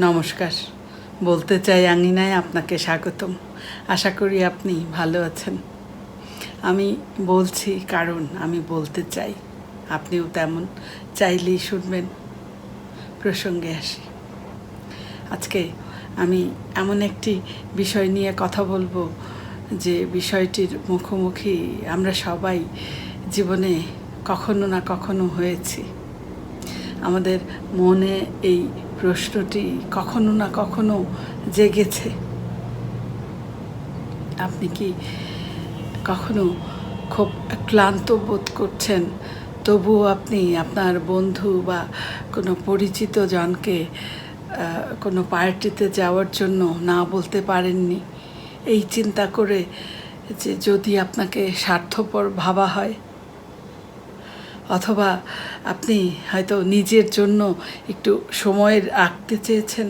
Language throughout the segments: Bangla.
নমস্কার। বলতে চাই আঙিনায় আপনাকে স্বাগতম। আশা করি আপনি ভালো আছেন। আমি বলছি কারণ আমি বলতে চাই, আপনিও তেমন চাইলেই শুনবেন। প্রসঙ্গে আসি। আজকে আমি এমন একটি বিষয় নিয়ে কথা বলব, যে বিষয়টির মুখোমুখি আমরা সবাই জীবনে কখনো না কখনো হয়েছি। আমাদের মনে এই প্রশ্নটি কখনো না কখনো জেগেছে। আপনি কি কখনো খুব ক্লান্ত বোধ করছেন? তবুও আপনি আপনার বন্ধু বা কোনো পরিচিত জনকে কোনো পার্টিতে যাওয়ার জন্য না বলতে পারেননি। এই চিন্তা করে যে যদি আপনাকে স্বার্থপর ভাবা হয় অথবা আপনি হয়তো নিজের জন্য একটু সময়ের রাখতে চেয়েছেন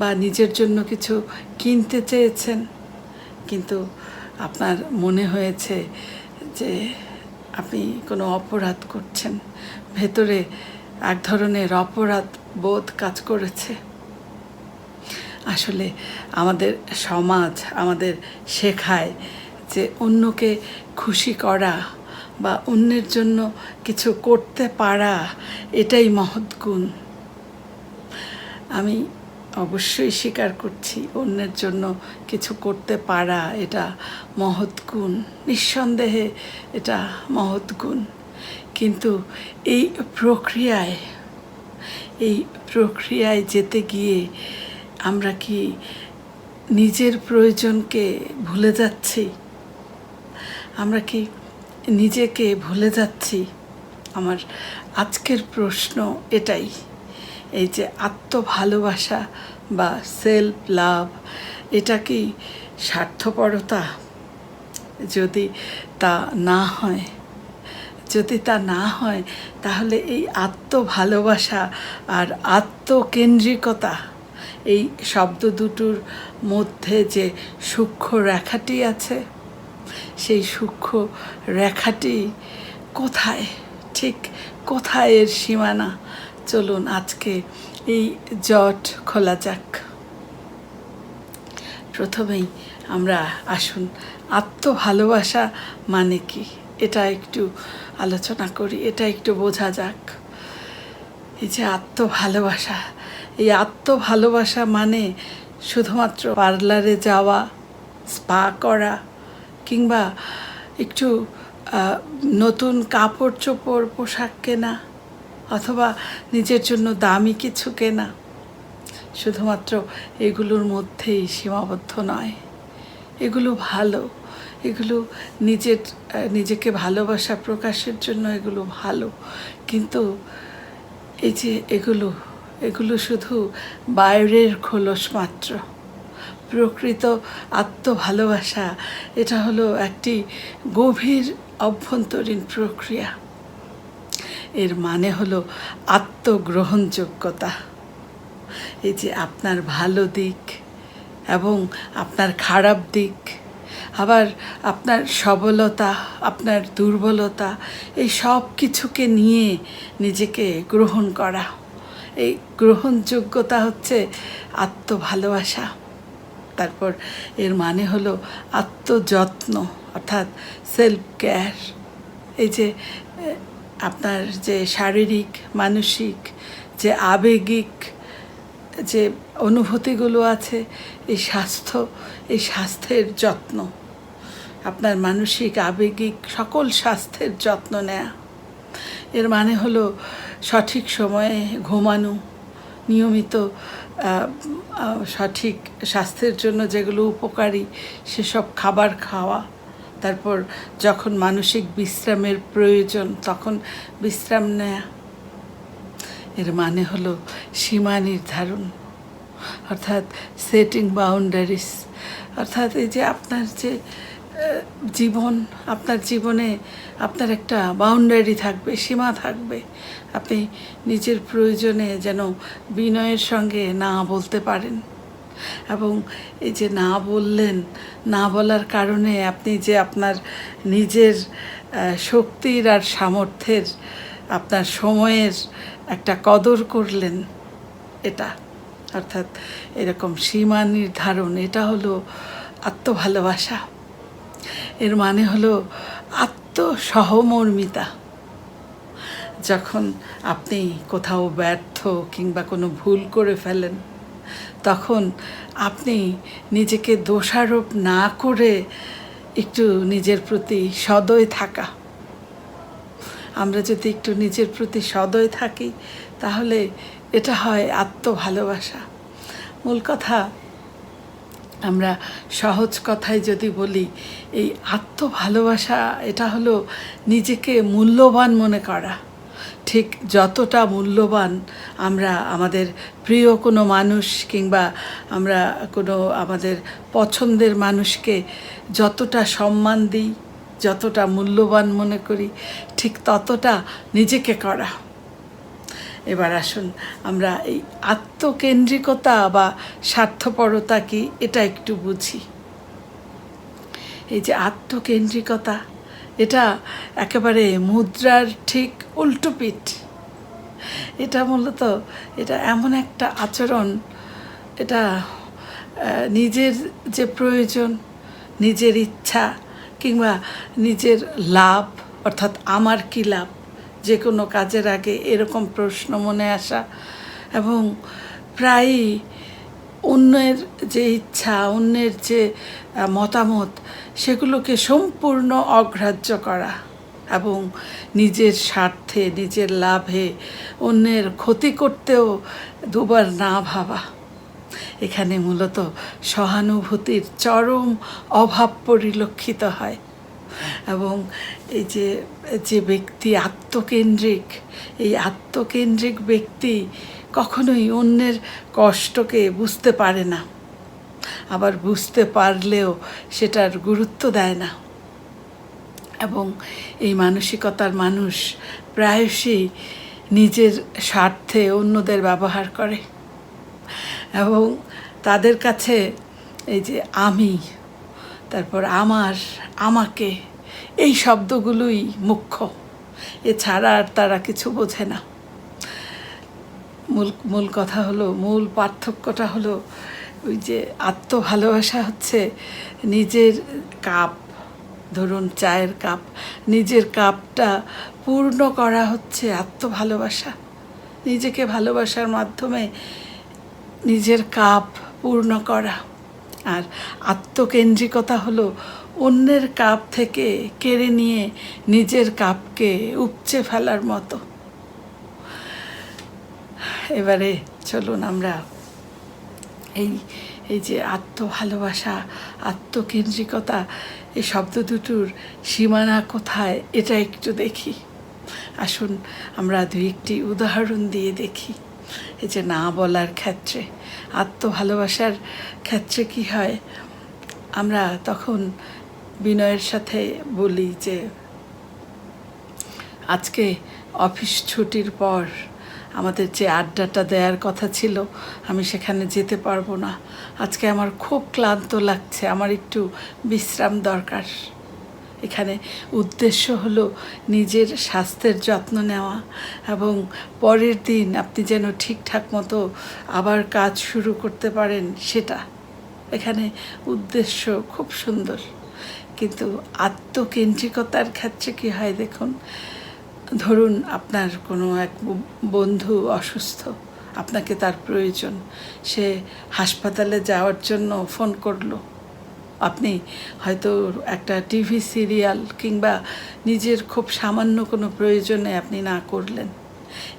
বা নিজের জন্য কিছু কিনতে চেয়েছেন, কিন্তু আপনার মনে হয়েছে যে আপনি কোনো অপরাধ করছেন, ভেতরে এক ধরনের অপরাধ বোধ কাজ করেছে। আসলে আমাদের সমাজ আমাদের শেখায় যে অন্যকে খুশি করা বা অন্যের জন্য কিছু করতে পারা, এটাই মহৎ গুণ। আমি অবশ্যই স্বীকার করছি, অন্যের জন্য কিছু করতে পারা, এটা মহৎ গুণ। নিঃসন্দেহে এটা মহৎ গুণ। কিন্তু এই প্রক্রিয়ায় এই প্রক্রিয়ায় যেতে গিয়ে আমরা কি নিজের প্রয়োজনকে ভুলে যাচ্ছি? আমরা কি নিজেকে ভুলে যাচ্ছি। আমার আজকের প্রশ্ন এটাই। এই যে আত্মভালোবাসা বা সেলফ লাভ এটা কি স্বার্থপরতা? যদি তা না হয়, যদি তা না হয়, তাহলে এই আত্মভালোবাসা আর আত্মকেন্দ্রিকতা, এই শব্দ দুটোর মধ্যে যে সূক্ষ্ম রেখাটি আছে সেই সূক্ষ্ম রেখাটি কোথায়? ঠিক কোথায় এর সীমানা? চলুন আজকে এই জট খোলা যাক। প্রথমেই আমরা আসুন, আত্মভালোবাসা মানে কি? এটা একটু আলোচনা করি, এটা একটু বোঝা যাক। এই যে আত্মভালোবাসা, এই আত্মভালোবাসা মানে শুধুমাত্র পার্লারে যাওয়া, স্পা করা কিংবা একটু নতুন কাপড় চোপড় পোশাক কেনা, অথবা নিজের জন্য দামি কিছু কেনা, শুধুমাত্র এগুলোর মধ্যেই সীমাবদ্ধ নয়। এগুলো ভালো, এগুলো নিজের নিজেকে ভালোবাসা প্রকাশের জন্য এগুলো ভালো, কিন্তু এই যে এগুলো এগুলো শুধু বাইরের খোলস মাত্র। প্রকৃত আত্মভালোবাসা। এটা হলো একটি গভীর অভ্যন্তরীণ প্রক্রিয়া। এর মানে হলো আত্মগ্রহণযোগ্যতা। এই যে আপনার ভালো দিক এবং আপনার খারাপ দিক, আবার আপনার সবলতা, আপনার দুর্বলতা, এই সব কিছুকে নিয়ে নিজেকে গ্রহণ করা। এই গ্রহণযোগ্যতা হচ্ছে আত্মভালোবাসা। তারপর এর মানে হলো আত্মযত্ন, অর্থাৎ সেলফ কেয়ার এই যে আপনার যে শারীরিক, মানসিক যে আবেগিক যে অনুভূতিগুলো আছে, এই স্বাস্থ্য, এই স্বাস্থ্যের যত্ন, আপনার মানসিক, আবেগিক সকল স্বাস্থ্যের যত্ন নেয়া। এর মানে হলো সঠিক সময়ে ঘুমানো নিয়মিত সঠিক স্বাস্থ্যের জন্য যেগুলো উপকারী সেসব খাবার খাওয়া, তারপর যখন মানসিক বিশ্রামের প্রয়োজন তখন বিশ্রাম নেয়া। এর মানে হলো সীমা নির্ধারণ, অর্থাৎ সেটিং বাউন্ডারিস অর্থাৎ এই যে আপনার যে জীবন, আপনার জীবনে আপনার একটা বাউন্ডারি থাকবে, সীমা থাকবে। আপনি নিজের প্রয়োজনে যেন বিনয়ের সঙ্গে না বলতে পারেন। এবং এই যে না বললেন, না বলার কারণে আপনি যে আপনার নিজের শক্তির আর সামর্থ্যের, আপনার সময়ের একটা কদর করলেন, এটা। অর্থাৎ এরকম সীমা নির্ধারণ, এটা হলো আত্মভালোবাসা। এর মানে হলো আত্মসহমর্মিতা যখন আপনি কোথাও ব্যর্থ কিংবা কোনো ভুল করে ফেলেন, তখন আপনি নিজেকে দোষারোপ না করে একটু নিজের প্রতি সদয় থাকা। আমরা যদি একটু নিজের প্রতি সদয় থাকি, তাহলে এটা হয় আত্মভালোবাসা। মূল কথা আমরা সহজ কথায় যদি বলি, এই আত্মভালোবাসা, এটা হলো নিজেকে মূল্যবান মনে করা। ঠিক যতটা মূল্যবান আমরা আমাদের প্রিয় কোনো মানুষ কিংবা আমরা কোনো আমাদের পছন্দের মানুষকে যতটা সম্মান দিই, যতটা মূল্যবান মনে করি, ঠিক ততটা নিজেকে করা। এবার আসুন, আমরা এই আত্মকেন্দ্রিকতা বা স্বার্থপরতা কি, এটা একটু বুঝি। এই যে আত্মকেন্দ্রিকতা, এটা একেবারে মুদ্রার ঠিক উল্টোপিঠ এটা মূলত, এটা এমন একটা আচরণ, এটা নিজের যে প্রয়োজন, নিজের ইচ্ছা কিংবা নিজের লাভ, অর্থাৎ আমার কী লাভ যে কোনো কাজের আগে এরকম প্রশ্ন মনে আসা এবং প্রায়ই অন্যের যে ইচ্ছা, অন্যের যে মতামত, সেগুলোকে সম্পূর্ণ অগ্রাহ্য করা এবং নিজের স্বার্থে, নিজের লাভে অন্যের ক্ষতি করতেও দুবার না ভাবা। এখানে মূলত সহানুভূতির চরম অভাব পরিলক্ষিত হয়। এবং এই যে যে ব্যক্তি আত্মকেন্দ্রিক, এই আত্মকেন্দ্রিক ব্যক্তি কখনোই অন্যের কষ্টকে বুঝতে পারে না। আবার বুঝতে পারলেও সেটার গুরুত্ব দেয় না। এবং এই মানসিকতার মানুষ প্রায়শই নিজের স্বার্থে অন্যদের ব্যবহার করে। এবং তাদের কাছে এই যে, আমি তারপর আমার, আমাকে, এই শব্দগুলোই মুখ্য। এছাড়া আর তারা কিছু বোঝে না। মূল মূল কথা হলো, মূল পার্থক্যটা হলো ওই যে আত্মভালোবাসা হচ্ছে নিজের কাপ, ধরুন চায়ের কাপ, নিজের কাপটা পূর্ণ করা হচ্ছে আত্মভালোবাসা। নিজেকে ভালোবাসার মাধ্যমে নিজের কাপ পূর্ণ করা। আর আত্মকেন্দ্রিকতা হলো অন্যের কাপ থেকে কেড়ে নিয়ে নিজের কাপকে উপচে ফেলার মতো। এবারে চলুন আমরা এই এই যে আত্ম ভালোবাসা আত্মকেন্দ্রিকতা, এই শব্দ দুটোর সীমানা কোথায় এটা একটু দেখি। আসুন আমরা দু একটি উদাহরণ দিয়ে দেখি। এই যে না বলার ক্ষেত্রে, আত্মভালোবাসার ক্ষেত্রে কি হয়? আমরা তখন বিনয়ের সাথে বলি যে, আজকে অফিস ছুটির পর আমাদের যে আড্ডাটা দেওয়ার কথা ছিল, আমি সেখানে যেতে পারব না। আজকে আমার খুব ক্লান্ত লাগছে, আমার একটু বিশ্রাম দরকার। এখানে উদ্দেশ্য হলো নিজের স্বাস্থ্যের যত্ন নেওয়া এবং পরের দিন আপনি যেন ঠিকঠাক মতো আবার কাজ শুরু করতে পারেন সেটা। এখানে উদ্দেশ্য খুব সুন্দর। কিন্তু আত্মকেন্দ্রিকতার ক্ষেত্রে কী হয় দেখুন, ধরুন আপনার কোনো এক বন্ধু অসুস্থ, আপনাকে তার প্রয়োজন, সে হাসপাতালে যাওয়ার জন্য ফোন করল। আপনি হয়তো একটা টিভি সিরিয়াল কিংবা নিজের খুব সামান্য কোনো প্রয়োজনে আপনি না করলেন।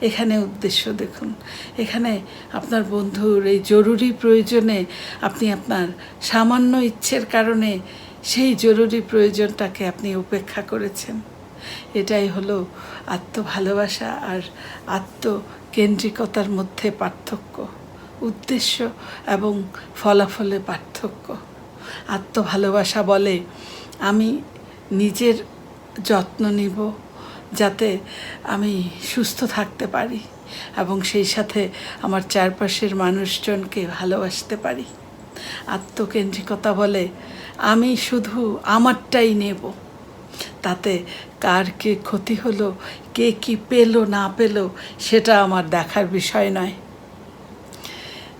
এখানে উদ্দেশ্য দেখুন। এখানে আপনার বন্ধুর এই জরুরি প্রয়োজনে আপনি আপনার সামান্য ইচ্ছের কারণে সেই জরুরি প্রয়োজনটাকে আপনি উপেক্ষা করেছেন। এটাই হলো আত্মভালোবাসা আর আত্মকেন্দ্রিকতার মধ্যে পার্থক্য, উদ্দেশ্য এবং ফলাফলে পার্থক্য। আত্মভালোবাসা বলে, আমি নিজের যত্ন নিব যাতে আমি সুস্থ থাকতে পারি এবং সেই সাথে আমার চারপাশের মানুষজনকে ভালোবাসতে পারি। আত্মকেন্দ্রিকতা বলে, আমি শুধু আমারটাই নেব। তাতে কার কে ক্ষতি হলো, কে কি পেল, না পেল, সেটা আমার দেখার বিষয় নয়।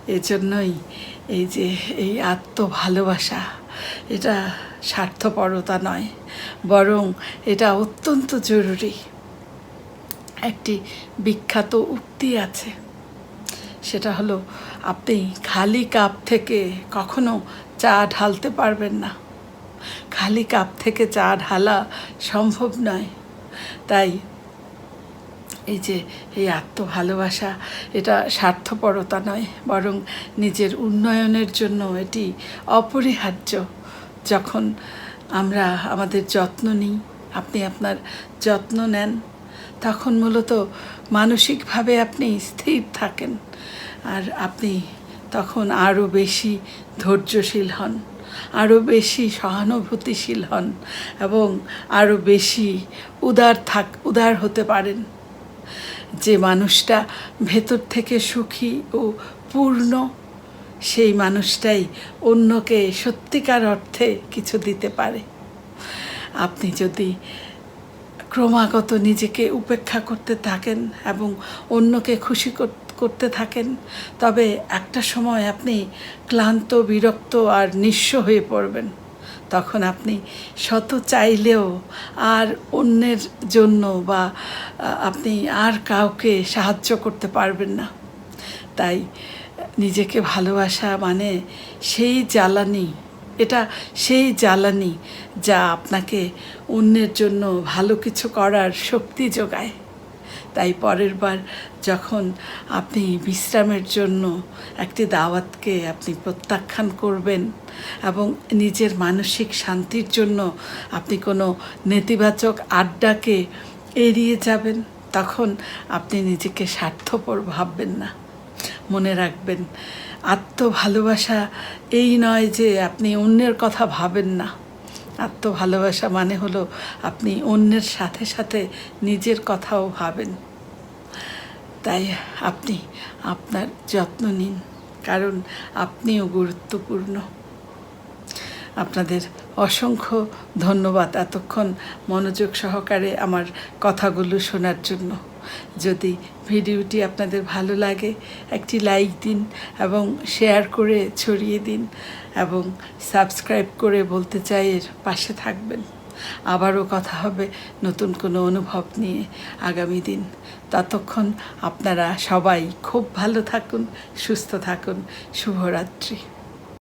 এজন্যই এই যে এই আত্ম ভালোবাসা এটা স্বার্থপরতা নয়, বরং এটা অত্যন্ত জরুরি। একটি বিখ্যাত উক্তি আছে, সেটা হলো, আপনি খালি কাপ থেকে কখনো চা ঢালতে পারবেন না। খালি কাপ থেকে চা ঢালা সম্ভব নয়। তাই এই যে এই আত্ম ভালোবাসা এটা স্বার্থপরতা নয়, বরং নিজের উন্নয়নের জন্য এটি অপরিহার্য। যখন আমরা আমাদের যত্ন নিই, আপনি আপনার যত্ন নেন, তখন মূলত মানসিকভাবে আপনি স্থির থাকেন আর আপনি তখন আরও বেশি ধৈর্যশীল হন আরও বেশি সহানুভূতিশীল হন এবং আরও বেশি উদার থাক, উদার হতে পারেন। যে মানুষটা ভেতর থেকে সুখী ও পূর্ণ, সেই মানুষটাই অন্যকে সত্যিকার অর্থে কিছু দিতে পারে। আপনি যদি ক্রমাগত নিজেকে উপেক্ষা করতে থাকেন এবং অন্যকে খুশি করতে থাকেন, তবে একটা সময় আপনি ক্লান্ত, বিরক্ত আর নিঃস্ব হয়ে পড়বেন। তখন আপনি শত চাইলেও আর অন্যের জন্য বা আপনি আর কাউকে সাহায্য করতে পারবেন না। তাই নিজেকে ভালোবাসা মানে সেই জ্বালানি, এটা সেই জ্বালানি যা আপনাকে অন্যের জন্য ভালো কিছু করার শক্তি যোগায়। তাই পরের বার যখন আপনি বিশ্রামের জন্য একটি দাওয়াতকে আপনি প্রত্যাখ্যান করবেন এবং নিজের মানসিক শান্তির জন্য আপনি কোনো নেতিবাচক আড্ডাকে এড়িয়ে যাবেন, তখন আপনি নিজেকে স্বার্থপর ভাববেন না। মনে রাখবেন আত্ম ভালোবাসা এই নয় যে আপনি অন্যের কথা ভাবেন না। আত্ম ভালোবাসা মানে হলো আপনি অন্যের সাথে সাথে নিজের কথাও ভাবেন। তাই আপনি আপনার যত্ন নিন, কারণ আপনিও গুরুত্বপূর্ণ। আপনাদের অসংখ্য ধন্যবাদ এতক্ষণ মনোযোগ সহকারে আমার কথাগুলো শোনার জন্য। যদি ভিডিওটি আপনাদের ভালো লাগে, একটি লাইক দিন এবং শেয়ার করে ছড়িয়ে দিন। এবং সাবস্ক্রাইব করে বলতে চাই এর পাশে থাকবেন। আবারও কথা হবে নতুন কোনো অনুভব নিয়ে আগামী দিন। ততক্ষণ আপনারা সবাই খুব ভালো থাকুন, সুস্থ থাকুন। শুভরাত্রি।